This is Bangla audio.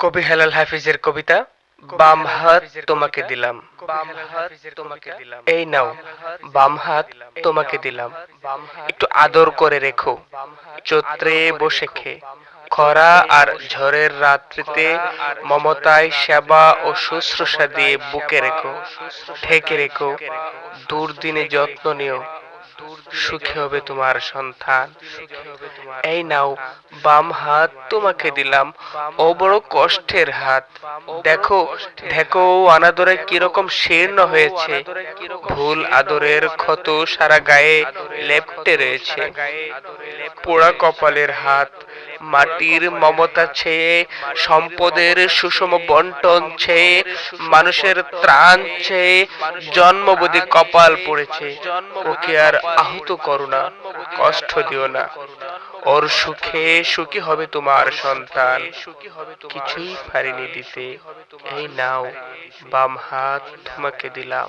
কবি হেলাল হাফিজের কবিতা বাম হাত তোমাকে দিলাম। বাম হাত তোমাকে দিলাম। এই নাও বাম হাত তোমাকে দিলাম। একটু আদর করে রেখো। চৈত্রে বসে খে। খরা আর ঝড়ের রাত্রিতে মমতায় সেবা ও শুশ্রূষা দিয়ে বুকে রেখো। ঠেকে রেখো। দুর্দিনে যত্ন নিও। সুখী হবে তোমার সন্তান। এই নাও, বাম হাত তোমাকে দিলাম। ও বড় কষ্টের হাত। দেখো দেখো, অনাদরে কীরকম শীর্ণ হয়েছে। ভুল আদরের ক্ষত সারা গায়ে লেপটে রয়েছে। পোড়া কপালের হাত, মাটির মমতা ছেয়ে, সম্পদের সুষম বন্টন ছেয়ে, মানুষের ত্রাণ ছেয়ে, জন্মবোধি কপাল পড়েছে। ওকে আর আহত করো না, কষ্ট দিও না। ওর সুখে সুখী হবে তোমার সন্তান। কিছুই পারিনি দিতে। এই নাও, বাম হাত তোমাকে দিলাম।